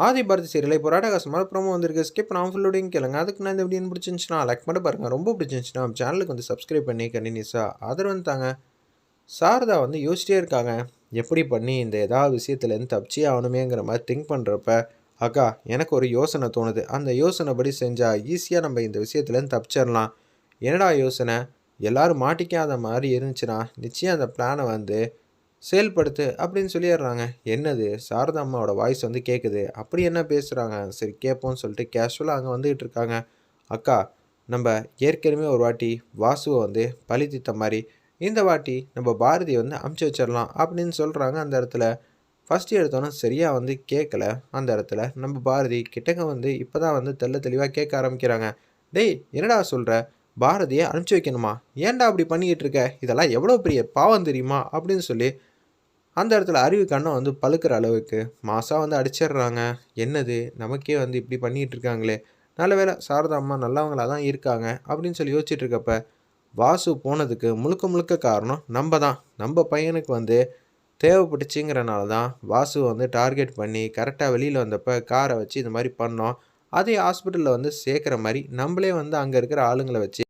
ஆதி Bharathi serial இப்போ ராடகாசமான promo வந்திருக்கு. ஸ்கிப் நான் ஃபுல்லோடையும் கேளுங்க. அதுக்கு நான் இந்த வீடியோ பிடிச்சிருந்துச்சுன்னா லைக் பண்ணி பாருங்கள் ரொம்ப பிடிச்சிருந்துச்சுன்னா நம்ம சேனலுக்கு வந்து சப்ஸ்கிரைப் பண்ணி கண்டினியூஸாக ஆதரவு வந்துட்டாங்க சாரதா வந்து யோசிச்சிட்டே இருக்காங்க. எப்படி பண்ணி இந்த ஏதாவது விஷயத்துலேருந்து தப்பிச்சே ஆகணுமேங்கிற மாதிரி திங்க் பண்ணுறப்ப அக்கா எனக்கு ஒரு யோசனை தோணுது. அந்த யோசனைப்படி செஞ்சால் ஈஸியாக நம்ம இந்த விஷயத்துலேருந்து தப்பிச்சிடலாம். என்னடா யோசனை? எல்லோரும் மாட்டிக்காத மாதிரி இருந்துச்சுன்னா நிச்சயம் அந்த பிளானை வந்து செயல்படுத்து அப்படின்னு சொல்லிடுறாங்க. என்னது? சாரதா அம்மாவோட வாய்ஸ் வந்து கேட்குது அப்படி என்ன பேசுகிறாங்க சரி கேட்போம்னு சொல்லிட்டு கேஷுவலாக அங்கே வந்துகிட்டு இருக்காங்க. அக்கா நம்ம ஏற்கனவே ஒரு வாட்டி வாசுவை வந்து பழி தித்த மாதிரி இந்த வாட்டி நம்ம பாரதியை வந்து அமுச்சு வச்சிடலாம் அப்படின்னு சொல்கிறாங்க அந்த இடத்துல. ஃபஸ்ட்டு எடுத்தோன்னே சரியாக வந்து கேட்கல அந்த இடத்துல நம்ம பாரதி கிட்டக்க வந்து இப்போ தான் வந்து தெள்ள தெளிவாக கேட்க ஆரம்பிக்கிறாங்க. டேய் என்னடா சொல்கிற பாரதியை அனுப்பிச்சி வைக்கணுமா? ஏன்டா அப்படி பண்ணிக்கிட்டு இருக்க? இதெல்லாம் எவ்வளோ பெரிய பாவம் தெரியுமா? அப்படின்னு சொல்லி அந்த இடத்துல அறிவு கண்ணம் வந்து பழுக்கிற அளவுக்கு மாதம் வந்து அடிச்சிடுறாங்க. என்னது? நமக்கே வந்து இப்படி பண்ணிகிட்டு இருக்காங்களே. நல்ல வேளை சாரதா அம்மா நல்லவங்களாக தான் இருக்காங்க அப்படின்னு சொல்லி யோசிச்சுட்டு இருக்கப்ப வாசு போனதுக்கு முழுக்க முழுக்க காரணம் நம்ம தான். நம்ம பையனுக்கு வந்து தேவைப்பட்டுச்சுங்கிறனால தான் வாசுவை வந்து டார்கெட் பண்ணி கரெக்டாக வெளியில் வந்தப்போ காரை வச்சு இந்த மாதிரி பண்ணோம். அதே ஹாஸ்பிட்டலில் வந்து சேர்க்குற மாதிரி நம்மளே வந்து அங்கே இருக்கிற ஆளுங்களை வச்சு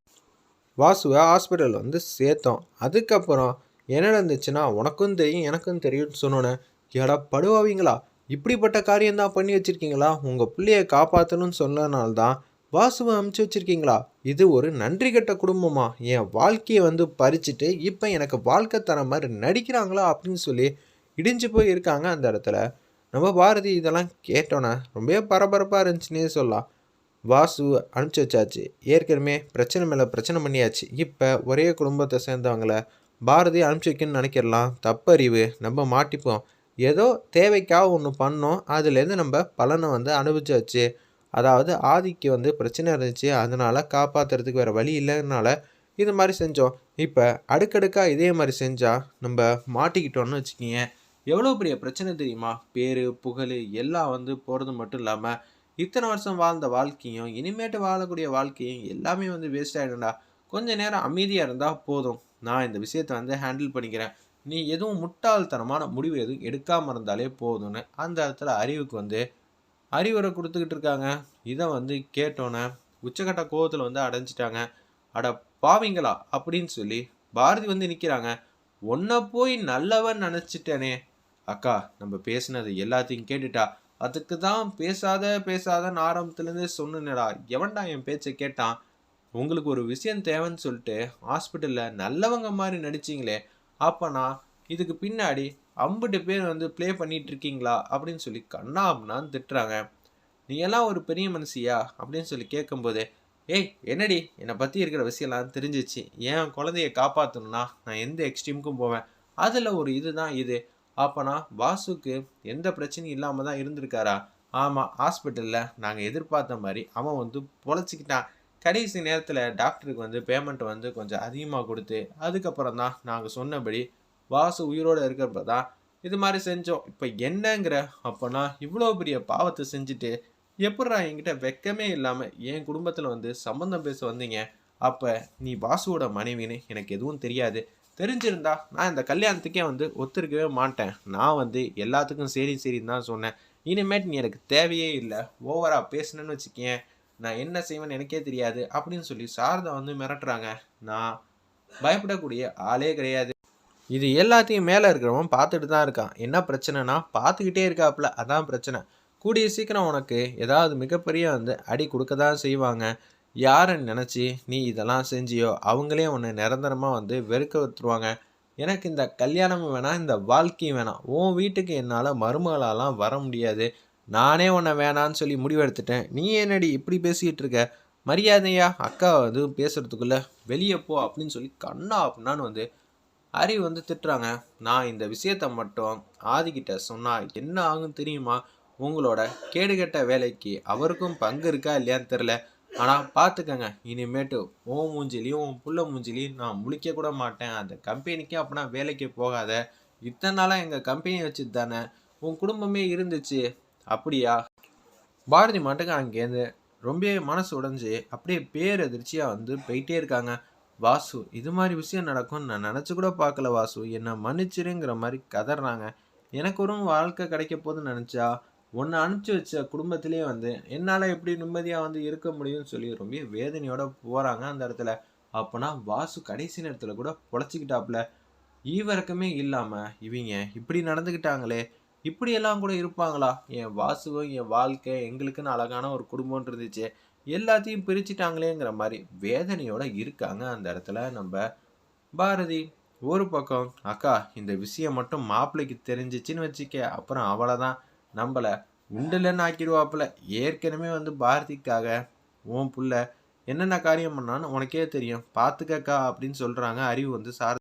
வாசுவை ஹாஸ்பிட்டல் வந்து சேர்த்தோம். அதுக்கப்புறம் என்ன நடந்துச்சுன்னா உனக்கும் தெரியும் எனக்கும் தெரியும்னு சொன்னோன்னே எடா படுவாவீங்களா? இப்படிப்பட்ட காரியம் தான் பண்ணி வச்சுருக்கீங்களா? உங்கள் பிள்ளையை காப்பாற்றணும்னு சொன்னனால தான் வாசுவை அமுச்சு வச்சுருக்கீங்களா? இது ஒரு நன்றி கட்ட குடும்பமா? என் வாழ்க்கையை வந்து பறிச்சுட்டு இப்போ எனக்கு வாழ்க்கை தர மாதிரி நடிக்கிறாங்களா? அப்படின்னு சொல்லி இடிஞ்சு போய் இருக்காங்க அந்த இடத்துல. நம்ம பாரதி இதெல்லாம் கேட்டோன்னே ரொம்பவே பரபரப்பாக இருந்துச்சுன்னே சொல்லலாம். வாசு அனுப்பிச்சி வச்சாச்சு. ஏற்கனவே பிரச்சனை மேலே பிரச்சனை பண்ணியாச்சு. இப்போ ஒரே குடும்பத்தை சேர்ந்தவங்கள பாரதி அனுப்பிச்சி நினைக்கிறலாம். நினைக்கிடலாம் தப்பறிவு நம்ம மாட்டிப்போம். ஏதோ தேவைக்காக ஒன்று பண்ணோம். அதுலேருந்து நம்ம பலனை வந்து அனுபவிச்சாச்சு. அதாவது ஆதிக்கு வந்து பிரச்சனை இருந்துச்சு. அதனால் காப்பாற்றுறதுக்கு வேறு வழி இல்லைனால இது மாதிரி செஞ்சோம். இப்போ அடுக்கடுக்காக இதே மாதிரி செஞ்சால் நம்ம மாட்டிக்கிட்டோம்னு வச்சுக்கிங்க. எவ்வளோ பெரிய பிரச்சனை தெரியுமா? பேர் புகழ் எல்லாம் வந்து போகிறது மட்டும் இல்லாமல் இத்தனை வருஷம் வாழ்ந்த வாழ்க்கையும் இனிமேட்டு வாழக்கூடிய வாழ்க்கையும் எல்லாமே வந்து வேஸ்ட் ஆகிடும்டா கொஞ்சம் நேரம் அமைதியாக இருந்தால் போதும். நான் இந்த விஷயத்தை வந்து ஹேண்டில் பண்ணிக்கிறேன். நீ எதுவும் முட்டாள்தனமான முடிவு எதுவும் எடுக்காமல் இருந்தாலே போதும்னு அந்த இடத்துல அறிவுக்கு வந்து அறிவுரை கொடுத்துக்கிட்டு இருக்காங்க. இதை வந்து கேட்டோன்னே உச்சக்கட்ட கோவத்தில் வந்து அடைஞ்சிட்டாங்க. அட பாவிங்களா அப்படின்னு சொல்லி பாரதி வந்து நிற்கிறாங்க ஒன்றை போய் நல்லவன் நினச்சிட்டேனே. அக்கா நம்ம பேசினது எல்லாத்தையும் கேட்டுட்டா? அதுக்கு தான் பேசாத பேசாதன்னு ஆரம்பத்துலேருந்தே சொன்னேடா எவன்டா என் பேச்சை கேட்டான்? உங்களுக்கு ஒரு விஷயம் தேவைன்னு சொல்லிட்டு ஹாஸ்பிட்டலில் நல்லவங்க மாதிரி நடிச்சிங்களே அப்போனா இதுக்கு பின்னாடி ஐம்பது பேர் வந்து ப்ளே பண்ணிட்டு இருக்கீங்களா? அப்படின்னு சொல்லி கண்ணா அப்படின்னு திட்டுறாங்க. நீ எல்லாம் ஒரு பெரிய மனுஷியா? அப்படின்னு சொல்லி கேட்கும்போது ஏய் என்னடி? என்னை பற்றி இருக்கிற விஷயம்லாம் தெரிஞ்சிச்சு. என் குழந்தைய காப்பாற்றணும்னா நான் எந்த எக்ஸ்ட்ரீமுக்கும் போவேன்? அதில் ஒரு இதுதான் இது. அப்போனா வாசுக்கு எந்த பிரச்சனையும் இல்லாமல் தான் இருந்திருக்காரா? ஆமாம் ஹாஸ்பிட்டலில் நாங்கள் எதிர்பார்த்த மாதிரி அவன் வந்து பொழைச்சிக்கிட்டான். கடைசி நேரத்தில் டாக்டருக்கு வந்து பேமெண்ட் வந்து கொஞ்சம் அதிகமாக கொடுத்து அதுக்கப்புறம் தான் நாங்கள் சொன்னபடி வாசு உயிரோடு இருக்கிறப்ப தான் இது மாதிரி செஞ்சோம். இப்போ என்னங்கிற அப்போனா இவ்வளோ பெரிய பாவத்தை செஞ்சுட்டு எப்படா என்கிட்ட வெக்கமே இல்லாமல் என் குடும்பத்தில் வந்து சம்மந்தம் பேச வந்தீங்க? அப்போ நீ வாசுவோட மனைவின்னு எனக்கு எதுவும் தெரியாது. தெரிஞ்சிருந்தா நான் இந்த கல்யாணத்துக்கே வந்து ஒத்துருக்கவே மாட்டேன். நான் வந்து எல்லாத்துக்கும் சரி சரின்னு தான் சொன்னேன். இனிமேட் நீ எனக்கு தேவையே இல்லை. ஓவராக பேசுனேன்னு வச்சுக்கேன் நான் என்ன செய்வேன்னு எனக்கே தெரியாது அப்படின்னு சொல்லி சாரதா வந்து மிரட்டுறாங்க. நான் பயப்படக்கூடிய ஆளே கிடையாது. இது எல்லாத்தையும் மேலே இருக்கிறவன் பார்த்துட்டு தான் இருக்கான். என்ன பிரச்சனைனா பார்த்துக்கிட்டே இருக்காப்புல. அதான் பிரச்சனை. கூடிய சீக்கிரம் உனக்கு ஏதாவது மிகப்பெரிய வந்து அடி கொடுக்க தான் செய்வாங்க. யாருன்னு நினச்சி நீ இதெல்லாம் செஞ்சியோ? அவங்களே உன்னை நிரந்தரமாக வந்து வெறுக்க விட்டுருவாங்க. எனக்கு இந்த கல்யாணமும் வேணாம் இந்த வாழ்க்கையும் வேணாம். உன் வீட்டுக்கு என்னால் மருமகளாலாம் வர முடியாது. நானே உன்னை வேணான்னு சொல்லி முடிவெடுத்துட்டேன். நீ என்னடி இப்படி பேசிக்கிட்டு இருக்க? மரியாதையா? அக்கா வந்து பேசுகிறதுக்குள்ளே வெளியே போ அப்படின்னு சொல்லி கண்ணா அப்படின்னான்னு வந்து அறிவு வந்து திட்டுறாங்க. நான் இந்த விஷயத்த மட்டும் ஆதிக்கிட்ட சொன்னால் என்ன ஆகும் தெரியுமா? உங்களோட கேடுகெட்ட வேலைக்கு அவருக்கும் பங்கு இருக்கா இல்லையான்னு தெரில ஆனால் பார்த்துக்கங்க இனிமேட்டு ஓ மூஞ்சிலையும் உன் புள்ள மூஞ்சிலையும் நான் முழிக்க கூட மாட்டேன். அந்த கம்பெனிக்கு அப்படின்னா வேலைக்கு போகாத. இத்தனை நாளாக எங்கள் கம்பெனி வச்சு தானே உன் குடும்பமே இருந்துச்சு. அப்படியா? பாரதி மாட்டுக்கு அங்கேருந்து ரொம்ப மனசு உடைஞ்சு அப்படியே பேர் எதிர்ச்சியாக வந்து போயிட்டே இருக்காங்க. வாசு இது மாதிரி விஷயம் நடக்கும்னு நான் நினச்சி கூட பார்க்கல வாசு. என்னை மன்னிச்சிருங்கிற மாதிரி கதறாங்க. எனக்கு ஒரு வாழ்க்கை கிடைக்க போதுன்னு நினச்சா உன்னை அனுப்பிச்சி வச்ச குடும்பத்திலே வந்து என்னால் எப்படி நிம்மதியாக வந்து இருக்க முடியும்னு சொல்லி ரொம்ப வேதனையோட போகிறாங்க அந்த இடத்துல. அப்போனா வாசு கடைசி நேரத்தில் கூட பொழைச்சிக்கிட்டாப்புல ஈவரக்கமே இல்லாமல் இவங்க இப்படி நடந்துக்கிட்டாங்களே இப்படியெல்லாம் கூட இருப்பாங்களா? என் வாசுவும் என் வாழ்க்கை எங்களுக்குன்னு அழகான ஒரு குடும்பம்னு இருந்துச்சு. எல்லாத்தையும் பிரிச்சுட்டாங்களேங்கிற மாதிரி வேதனையோட இருக்காங்க அந்த இடத்துல நம்ம பாரதி. ஒரு பக்கம் அக்கா இந்த விஷயம் மட்டும் மாப்பிள்ளைக்கு தெரிஞ்சிச்சின்னு வச்சுக்க அப்புறம் அவ்வளோதான் நம்மளை உண்டுலன்னு ஆக்கிடுவாப்புல. ஏற்கனவே வந்து பாரதிக்காக உன் புள்ள என்னென்ன காரியம் பண்ணான்னு உனக்கே தெரியும். பார்த்துக்கக்கா அப்படின்னு சொல்கிறாங்க அறிவு வந்து சார்